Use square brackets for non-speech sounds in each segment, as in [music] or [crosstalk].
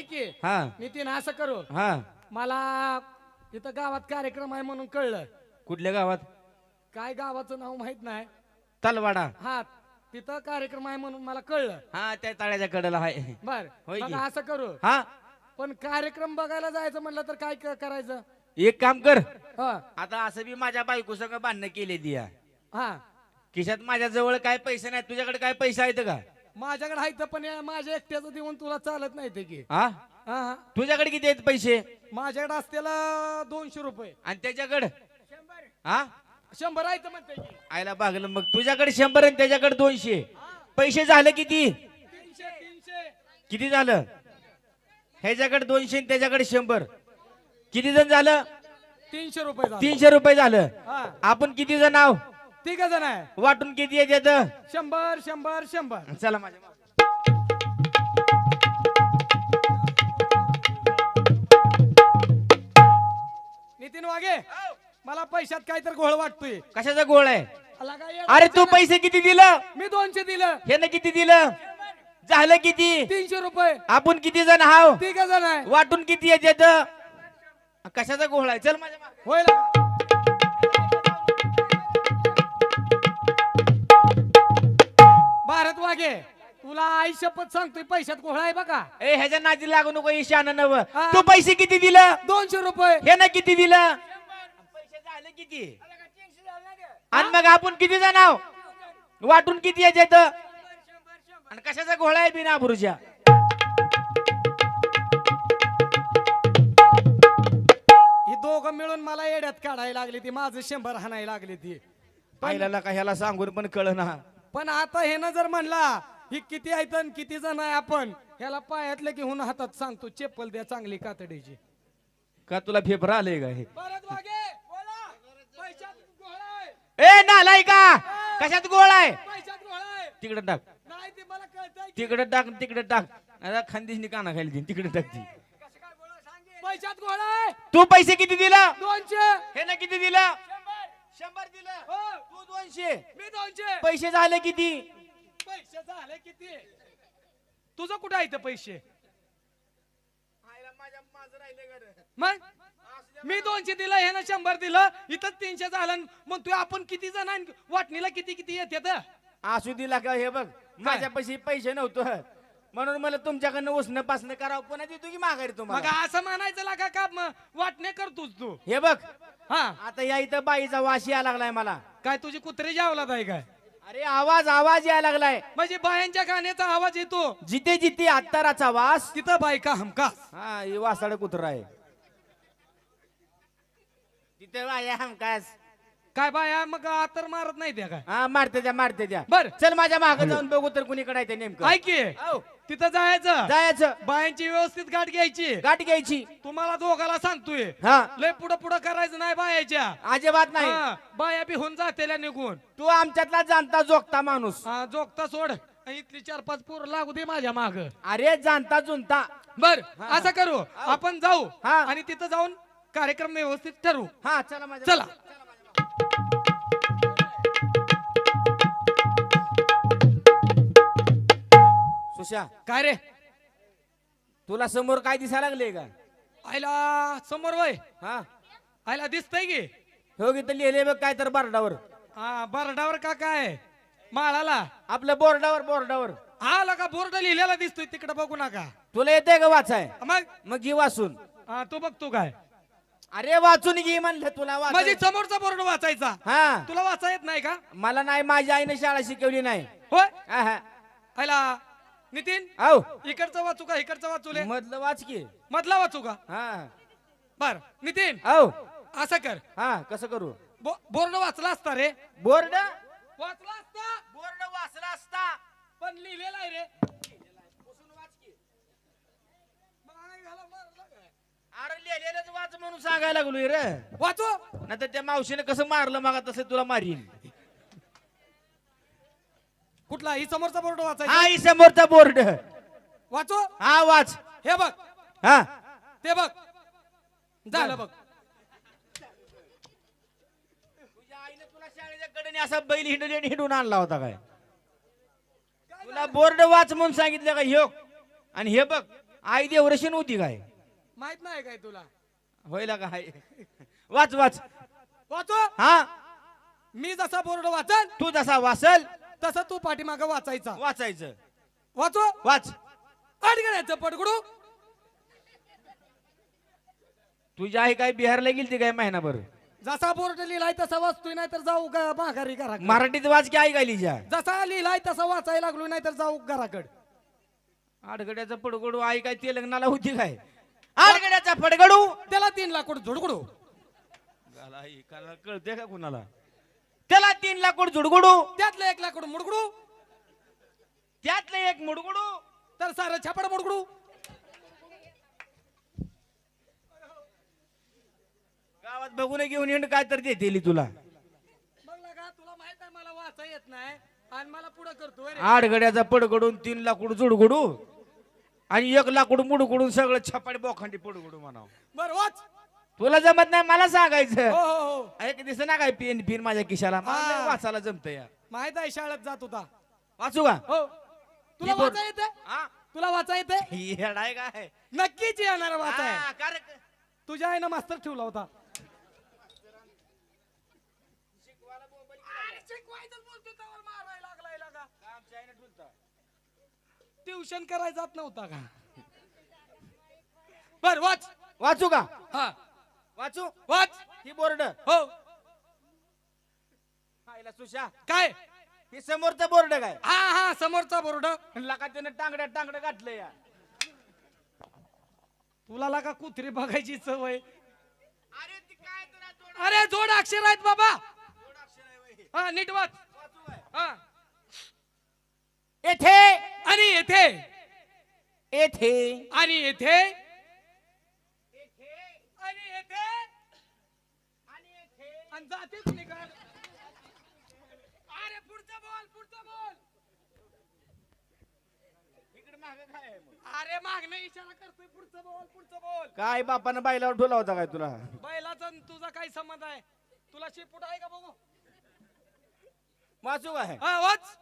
ऐक हा. नितीन असं करू. हा. मला इथं गावात कार्यक्रम आहे म्हणून कळलं. कुठल्या गावात? काय गावाचं नाव माहीत नाही. तलवाडा. हा तिथं कार्यक्रम आहे म्हणून मला कळलं. हा त्या तळ्याच्या कडेला आहे. बर होय मग की? असं करू. हा. पण कार्यक्रम बघायला जायचं म्हणलं तर काय क- करायचं? एक काम कर. हा. आता असं बी माझ्या बायको संग बांधणं केले दिया हा. खिशात माझ्या जवळ काय पैसे नाही तुझ्याकडे काय पैसे आहेत का? माझ्याकडे आहे तर पण या माझ्या एकट्याचं देऊन तुला चालत नाही ते की हा? हा हा. तुझ्याकडे किती आहेत पैसे? माझ्याकडे असतेला दोनशे रुपये. आणि त्याच्याकडे? हा? शंभर आहे तर म्हणते की. आयला बागलं मग. तुझ्याकडे शंभर आणि त्याच्याकडे दोनशे. पैसे झाले किती? तीनशे तीनशे. किती झालं? ह्याच्याकडे दोनशे आणि त्याच्याकडे शंभर. किती जण झालं? तीनशे रुपये झाले. तीनशे रुपये झालं. हा. आपण किती जण आहो? ठीक जण आहे. वाटून किती येतात शंभर शंभर शंभर. चला माझ्या मागं. नितीन वागे मला पैशात काय तर घोळ वाटतोय. कशाचा गोळ आहे? आला काय येडा? अरे तू पैसे किती दिलं? मी दोनशे दिलं. हे किती दिलं? झालं किती? तीनशे रुपये. आपण किती जण हाव ठीक जण आहे. वाटून किती येतात कशाचा गोळ आहे? चल माझ्या मागं. होईल वागे तुला आई शपथ सांगतोय पैशात घोळ आहे बघा. ए ह्याच्या नादी लागू नको ईशान नव. हा. तू पैसे किती दिलं? दोनशे रुपये. हे ना किती दिलं? पैसे झाले किती? आणि मग आपण किती जण आहो वाटून किती याच्यात आणि कशाचा घोळा आहे बिना बुरुच्या ही दोघं मिळून मला येड्यात काढायला लागली ती माझं शंभर हाणायला लागली ती. पाहिल्याला का ह्याला सांगून पण कळ ना पण आता हे ना जर म्हणला ही किती आहेत आणि किती जण आहे आपण? ह्याला पायातलं घेऊन हातात सांगतो चप्पल द्या चांगली कातडीची. का तुला फेफर आले का हे? बोला. पैशात घोळ आहे. ए नालाय का? कशात गोळ आहे? पैशात घोळ आहे. तिकडे टाक. नाही ते मला कळतंय तिकडे टाक तिकडे टाक. आता खानदेशनी काना देईन तिकडे टाक ती. पैशात घोळ आहे. तू पैसे किती दिला? दोनशे. हे ना किती दिलं? शंभर दिलं. हो, तू दोनशे. मी दोनशे. पैसे झाले किती? पैसे झाले किती? तुझं कुठं आहे ते पैसे? मग? मी दोनशे दिलं हे ना शंभर दिलं इथं तीनशे झालं मग तू आपण किती जण आहे? वाटणीला किती किती येते असू दिला का हे बघ? माझ्यापाशी पैसे नव्हतं. म्हणून मला तुमच्याकडनं उसणं पासणं करावं. पुन्हा देतो की माघारी मग तुम्हाला असं म्हणायचं लागा का? वाटणे करतोस तू. हे बघ. हा. आता या इथं बाईचा वास यायला लागलाय मला. काय तुझी कुत्रे जावलात आहे काय? अरे आवाज आवाज यायला लागलाय. म्हणजे बायांच्या गाण्याचा आवाज येतो. जिथे जिथे अत्ताराचा वास. तिथं बायका हमकास हा हे वासाड कुत्रा आहे. तिथे बाया हमकास. काय बाया मग आतर मारत नाही त्या काय? हा मारते द्या मारते द्या. बर. चल माझ्या मागे जाऊन बघू तर कुणीकडे आहे ते नेमकं. ऐक की. तिथं जायचं. जायचं. बायांची व्यवस्थित गाठ घ्यायची. गाठ घ्यायची. तुम्हाला दोघाला सांगतोय. हा. लय पुढं पुढं करायचं नाही बायाच्या. अजिबात नाही. हा, बाया बी होऊन जातेल्या निघून. तू आमच्यातला जाणता जोगता माणूस. हा, जोगता सोड. इथली चार पाच पोर लागू दे माझ्या माग. अरे जाणता जुनता बर असं करू. आपण जाऊ हा. आणि तिथं जाऊन कार्यक्रम व्यवस्थित ठरवू. हा चला माझ्या चला. सुशा काय रे? तुला समोर काय दिसायला लागले का? आयला समोर वय. हा? आयला दिसतंय की. हो तर लिहिले बघ काय तर बोर्डावर. हा बरडावर का काय? माळाला. आपलं बोर्डावर बोर्डावर. आला का बोर्ड लिहिलेला दिसतोय तिकडे बघू नका. तुला येते का वाचाय? मग? मग घे वाचून. हा, तू बघतो काय. अरे वाचून घे म्हणलं तुला म्हणजे वाचाय. समोरचा बोर्ड वाचायचा. हा. तुला वाचा येत नाही का? मला नाही माझ्या आईने शाळा शिकवली नाही. होय? हा. आयला नितीन आहो इकडचं वाचू का इकडचं वाचूले मधलं वाच की. मधला वाचू का? हा. बर नितीन. आहो असं कर. हा कसं करू? बो- बोर्ड वाचला असता रे. बोर्ड? वाचला असता? बोर्ड वाचला असता. पण लिहिलेला आहे रे. अरे लिहिलेलंच वाच म्हणून सांगायला लागलोय रे. वाचू. नाही त्या मावशीने कसं मारलं मग तसं तुला मारीन. कुठला? ही समोरचा बोर्ड वाचायचा हा ही समोरचा बोर्ड. वाचू. हा वाच. हे बघ. हा. ते बघ. झालं बघ. तुझ्या आईने तुला शाळेच्या कडेने असा बैल हिंडून हिंडून आणला होता काय? तुला बोर्ड वाच म्हणून सांगितलं का? ह्यो आणि हे बघ आई देवरशी नव्हती काय? माहीत नाही काय तुला. होईल काय? वाच वाच. वाचो. हा. मी जसा बोर्ड वाचन तू जसा वाचल तसं तू पाठीमाग वाचायचा. वाचायचं. वाचो. वाच. अडगड्याचं पडगडू. तुझी आई काय बिहारला गेली काय महिनाभर? जसा बोर्ड लिहिलाय तसा वाचतोय नाही तर जाऊ गा- माघारी घरा मराठीत वाच की आई गालीच्या जसा लिहिलाय तसा वाचायला लागलो नाही तर जाऊ घराकड. आडगड्याचा पडगडू आई काय तेलंगणाला होती काय? आडगड्याचा पडगडू. त्याला तीन लाकूड झुडगुडू? कळते का कुणाला? त्याला तीन लाकूड जुडगुडू त्यातलं एक लाकूड मुडगुडू. त्यातलं एक मुडगुडू. तर सारं छापड मुडगुडू. गावात बघून घेऊन येऊन काय तर देतील तुला. मग लगा तुला माहीत आहे मला वाचा येत नाही. आणि मला पुढं करतोय रे. आडगड्याचा पडगडून तीन लाकूड जुडगुडू आणि एक लाकूड मुडगुडून सगळं छपाडी बोखांडी पडगडू म्हणाव. बर वाच. तुला जमत नाही मला हो सांगायचं हो. हो एक दिस ना काय पेन फिन माझ्या खिशाला. मला हा. लय वाचायला जमत या माहीत आहे शाळेत जात होता. वाचू का? हो. तुला वाचा येते हा? तुला वाचा येते [laughs] काय नक्कीच येणार वाचा. आहे हा, कार- तुझ्या आईनं मास्तर ठेवला होता. ट्युशन करायला जात नव्हता का? [laughs] बर वाच. वाचू का? हा. वाचू? वाच. ही बोर्ड हो. आईला सुशा? काय? ही समोरचा बोर्ड काय? हा हा समोरचा बोर्ड. लका त्यानं टांगड्या टांगडं घातलं या. तुला लागा कुत्री बघायची सवय. अरे ती काय तुला थोडं अरे जोड अक्षर आहेत बाबा. थोडं अक्षर आहे वही. हा नीट वाच? हा. येथे. आणि येथे. येथे. आणि येथे. आणि जातीच निघाल अरे पुढचं बोल पुढचं बोल. इकडे मागं काय आहे मग? अरे मागणं इशारा करतोय पुढचं बोल पुढचं बोल. काय बापानं बाईला ठोला होता काय तुला? बैलाचा आणि तुझा काय संबंध आहे? तुला शिपूट आहे का बघू? वाचू काय हा वाच.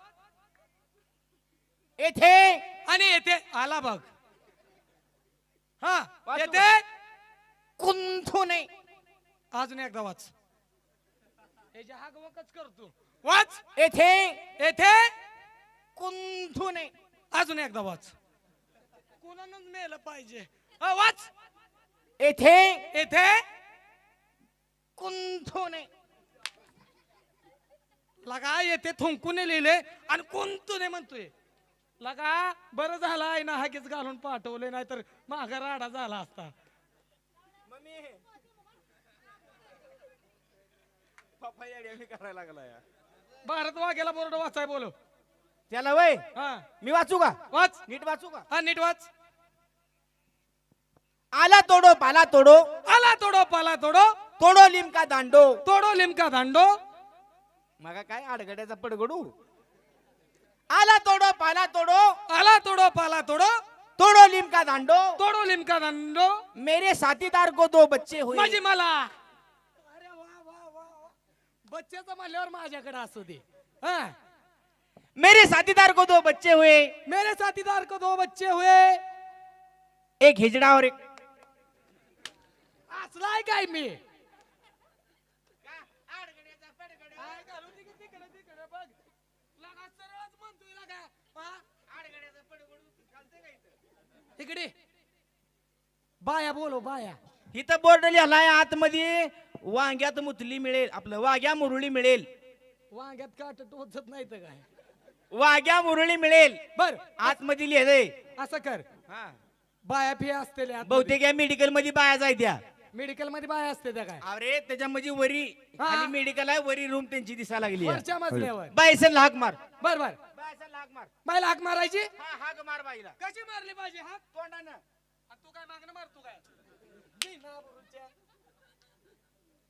येथे. आणि येथे आला बघ. हा वाच येथे कुंथू नाही अजून एकदा वाच. करतो. वाच. येथे येथे. कुंथू नाही अजून एकदा वाच. कोणानंच मेलं पाहिजे. हा, वाच. येथे येथे. कुंथू नाही लगा येथे थुंकून लिहिले आणि कोणतूने म्हणतोय. लगा बरं झालं आहे ना हागेच घालून पाठवले नाही तर माघा राडा झाला असता. करायला लागला या. भारत वाघेला बोर्ड वाचाय बोलो त्याला वय. हा. मी वाचू का? वाच. नीट वाचू का? हा नीट वाच. आला तोडो पाला तोडो. आला तोडो पाला तोडो. तोडो लिमका दांडो. तोडो लिमका दांडो. मगा काय आडगड्याचा पडगडू? आला तोडो पाला तोडो. आला तोडो पाला तोडो. तोडो लिमका दांडो. तोडो लिमका दांडो. मेरे साथीदार को दो बच्चे हुए। माझी मला. बच्च्याचं म्हणल्यावर माझ्याकडे असू दे. हा. मेरे साथीदार को दो बच्चे हुए। मेरे साथीदार को दो बच्चे हुए. एक हिजडा और एक असलाय काय मी? तिकडे, बाया बोलो बाया. इथं बोर्ड लिहिलाय आतमध्ये वांग्यात मुतली मिळेल आपलं वाघ्या मुरळी मिळेल. वांग्यात काट टोचत नाही तर काय? वाघ्या मुरळी मिळेल. बर. आतमध्ये लिहिलंय असं कर. बाया फी असते बहुतेक या मेडिकलमध्ये बाया जायत्या मेडिकलमध्ये बाया असते त्या काय? अरे त्याच्यामध्ये वरी हा. खाली मेडिकल आहे वरी रूम त्यांची दिसायला लागली आहे. वरच्या मजल्यावर. बाईसन हाक मार. बर बर. बाईसन हाक मार. बायला हाक मारायची? हा हाक मार बाईला. कशी मारली पाहिजे हाक? तोंडानं. आणि तू काय मागणं मारतो काय जी ना बुरुच्या.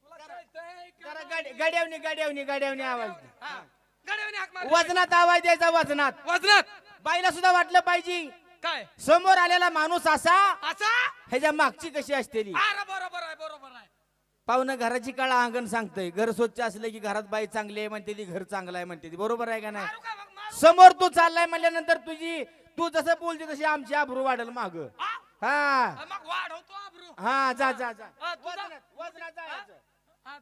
तुला कळतंय का जरा? गाडी- गाड्यावनी गाड्यावनी गाड्यावनी आवाज. हा. हाक मार वजनात आवाज द्यायचा वजनात वजनात बाईला सुद्धा वाटलं पाहिजे काय समोर आलेला माणूस असा असा ह्याच्या मागची कशी असते ती. अरे बरोबर आहे बरोबर आहे पाहुणं घराची काळा अंगण सांगतंय घर स्वच्छ असलं की घरात बाई चांगली आहे म्हणते ती घर चांगलं आहे म्हणते ती बरोबर आहे का नाही मारू का मग? मारू? समोर तू चाललाय म्हणल्यानंतर तुझी तू जसं बोलते तशी आमची आबरू वाढल माग हा? हा हा, मग वाढवतो आबरू हा जा जा जा हा, तुझा? वजनात- वजनात जायचं.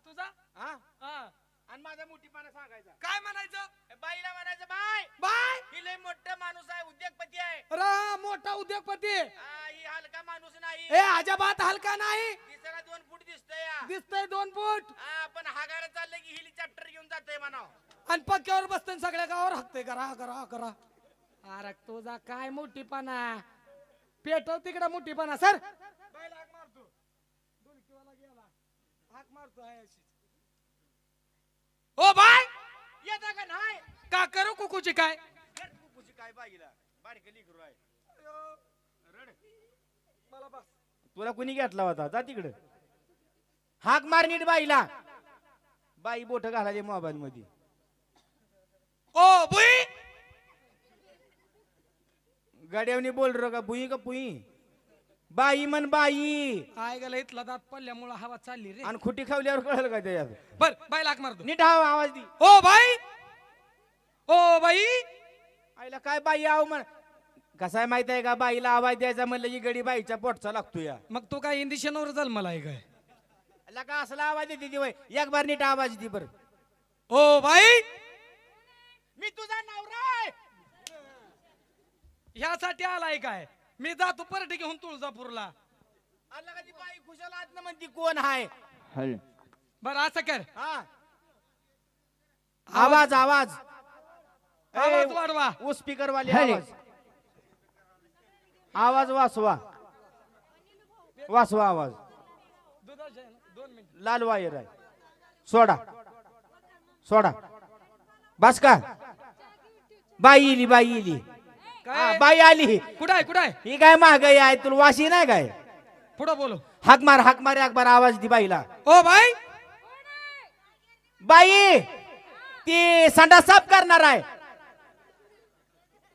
हा तुझा? हा. हा. आणि माझा मोठीपणा सांगायचा. काय म्हणायचं? बाईला म्हणायचं बाय. बाय. ही लय मोठं माणूस आहे उद्योगपती आहे. रा मोठा उद्योगपती. हा, ही हलका माणूस नाही. ए अजाबात हलका नाही. दिसायला दोन फूट दिसतोय या. दिसतंय दोन फूट. हा, पण हागायला चाललं की हिली चॅप्टर घेऊन जातोय म्हणाव. आणि पक्क्यावर बसतंय सगळ्या गावावर हाकतंय. करा करा करा. अरे तुझा काय मोठीपणा? पेटव तिकडे मोठीपणा. सर हाक मारतो डुलकीवाला गेला हाक मारतो आहे अशीच. ओ बाय. येता का नाही? का करू कुकूची काय? कुकूची काय बाईला? बारकं लेकरू आहे. रड. मला बस. तुला कुणी घेतला होता? जा तिकडे. हाक मार नीट बाईला. बाई बोट घालायचे मोबाईल मध्ये. ओ बुई गाड्यावनी बोल रो का? बुई का पुई? बाई म्हण बाई. काय गेला इथला दात पडल्यामुळं हवा चालली रे. आणि खुटी खावल्यावर कळलं का त्याच्यात? बर बाय लाक मारतो नीट हा आवाज दी. O by! O by! आईला काय बाई आव म्हण? कसा आहे माहीत आहे का? बाईला आवाज द्यायचा म्हणलं की गडी बाईच्या पोटचा लागतो या. मग तू काय इंदिशनवर झाल मला आहे काय? आला का असला आवाज देते ती बाई? एक बार नीट आवाज दी बर. O by! मी तुझा नवरा आहे. ह्यासाठी आलाय काय? मी जातो परत घेऊन तुळजापूरला. आला का ती बाई खुशाल आत म्हणती कोण आहे बर असं कर. हा. आवाज आवाज आवाज. वाढवा. ओ स्पीकर वाले आवाज. आवाज वाचवा वाचवा आवाज. दुधाचे आहे ना? दोन मिनिट लाल वायर आहे. सोडा. सोडा. बस का? बाई इली बाई इली. हा, काय बाई आली. कुठं आहे कुठं आहे? ही काय महागाई आहे? तुला वाशी नाही काय? पुढं बोलो. हाक मार हाक मार एक बार आवाज दी बाईला. O by! बाई ती संडा साफ करणार आहे.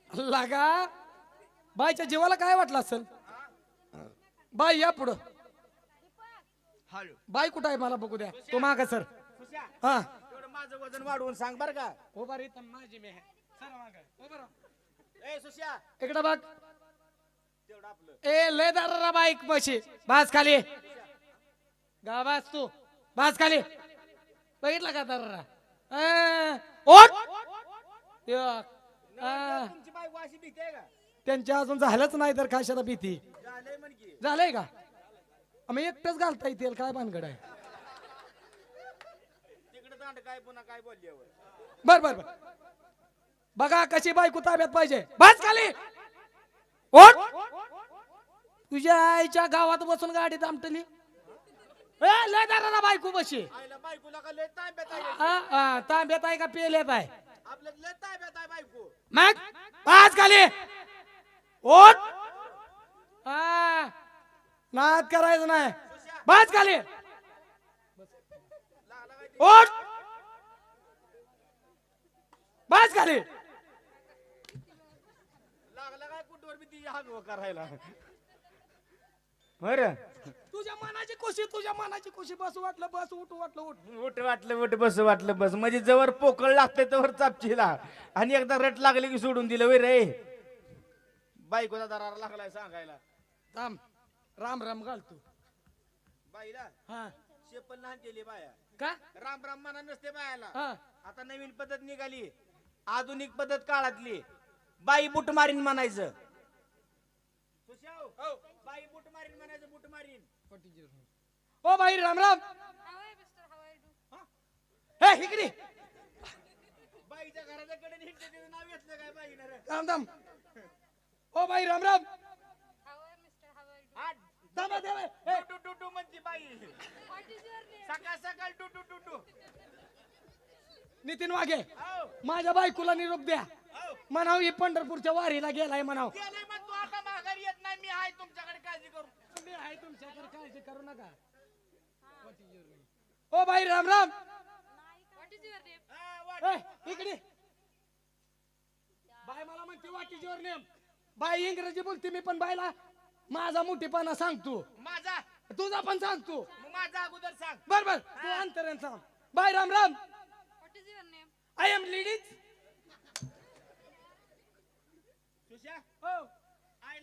लागा. बाईच्या जीवाला काय वाटलं असेल? बाई या पुढं. बाई कुठं आहे मला बघू द्या. तू माग सर. हा. माझं वजन वाढवून सांग बर का. उभा रे माझी मी आहे सर माग. उभा राहा. इकडं बघ. ए लय दारा बाईक पशी बास खाली. गावास तू. बास खाली. बघितलं का दारा ओट. त्यांच्या अजून झालंच नाही तर कशाला भीती? झालंय की. आम्ही एकटंच घालता येतील. काय भानगड आहे? बर बर बर. बघा कशी बायको ताब्यात पाहिजे. बस खाली. तुझ्या आईच्या गावात बसून गाडीत आमटली ए लय दाराला बायको बशी. ताब्यात आहे? का पेल्यात आहे? मग पाच खाली. ओट हा नाद करायचं नाही. पाच खाली. ओट पाच खाली. बी ती करायला बरं. तुझ्या मनाची खुशी तुझ्या मनाची खुशी. बस वाटलं बस उठ वाटलं उठ. उठ वाटलं उठ बस वाटलं बस. म्हणजे जवळ पोकळ लागते तवर चापचीला. आणि एकदा रट लागले की सोडून दिलं वय रे? बायकोचा दरारा लागलाय सांगायला. थांब. राम राम घाल तू. बाईला? हा. शेपल लहान केली बाया. का? राम राम म्हणा नसते बायाला. हा. आता नवीन पद्धत निघाली. आधुनिक पद्धत काळातली. बाई बुट मारीन म्हणायचं. सुशाव, बाई बुट मारीन म्हणायचं बुट मारीन. ओ राम राम. you? हे. इकडे बाईच्या घराच्या कडे हिंडते तिचं नाव घेतलं काय बाईनं रे? Ram Ram. O by Ram Ram. you? हा, थांबा, थांबा. हे, टू टू टू म्हणती बाई. What is your name? सकाळ सकाळ टू टू टू टू नितीन वाघे हो, माझ्या बायकोला निरोप द्या. हो. म्हणाव ही पंढरपूरच्या वारीला गेलाय म्हणाव. गेलंय मग तू आता माघारी येत नाही मी आहे तुमच्याकडे काळजी करू. मी आहे तुमच्याकडे काळजी करू नका. O by Ram Ram? हा, वाट- ए, इकडे. बाय मला म्हणते what is your name by इंग्रजी बोलते मी पण बायला माझा मोठेपणा सांगतो. माझा? तुझा पण सांगतो. मग माझा अगोदर सांग. बर बर तू अंतरण सांग. बाय राम राम. Is your name? I am ladies Susha? हो.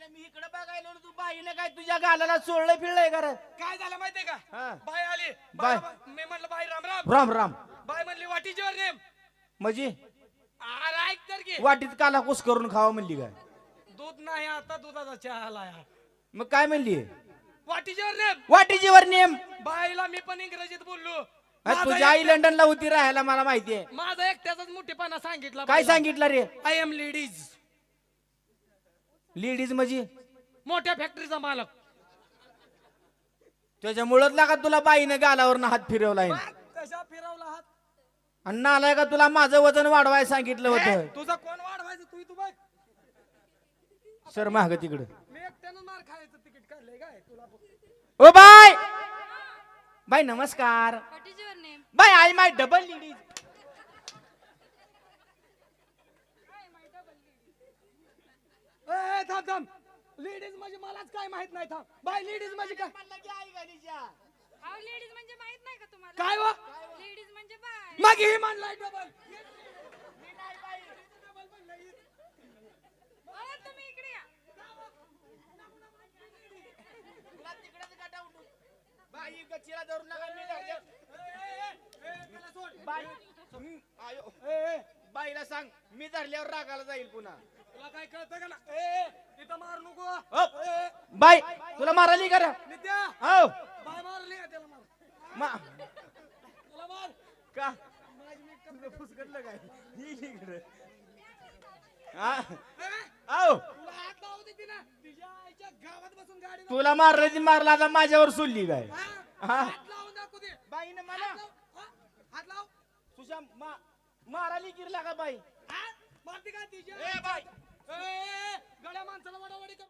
मी इकडे बघायला आलो, तू बाईने काय तुझ्या गालाला सोडलं फिरलंय कर काय झालं माहितीये का. बाय आली. बाय. बाय- मी म्हणलं बाय राम राम. राम राम. बाय म्हणली वाटीची वर नेम. म्हणजे? अरे ऐक तर की. वाटीत काला कुस करून खावा म्हणली काय दूध नाही आता दुधाचा चहा आलाय मग काय म्हणली? वाटीची वर नेम. वाटीची वर नेम. बाईला मी पण इंग्रजीत बोललो. माझा तुझी आई एकट्या- लंडनला होती राहायला मला माहितीये. माझा एकट्याचाच मोठेपणा सांगितला काय सांगितलं रे? आय एम लेडीज लेडीज म्हणजे मोठ्या फॅक्टरीचा मालक. त्याच्यामुळं लागा तुला बाईनं गालावरनं हात फिरवलाय कशा फिरवला हात? आणि नालाय का तुला माझं वजन वाढवाय सांगितलं ए, होतं? तुझा कोण वाढवायचं? तू तू बघ. सर माग तिकडं. मी एकट्यानं मार खायचं तिकीट काढलंय काय? तुला ओ बाय! बाय नमस्कार? Bye I my double ladies ए थांब थांब. लेडीज म्हणजे मलाच काय माहीत नाही थांब. बाय लेडीज म्हणजे काय? अहो लेडीज म्हणजे माहीत नाही का तुम्हाला? काय वा? लेडीज म्हणजे बाय. मग हे म्हणलाय डबल अहो तुम्ही इकडे या. बाई गच्चीला धरून नका मी धरल्या- बाई हम्म, आयो. बाईला सांग मी धरल्यावर रागाला जाईल पुन्हा. तुला काय कळतं का ना ए तिथं मार नको अप. बाई तुला माराली का रे? हो. बाय मारली का मा फुसकटलं काय? ही इकडं. हा? ए, आहो तुला. तुला मारलं ती मारला आता माझ्यावर सोडली काय हा? बाईनं लाव. तुझ्या मा माराली गिरला का बाई? मारते का तिच्या ए बाई.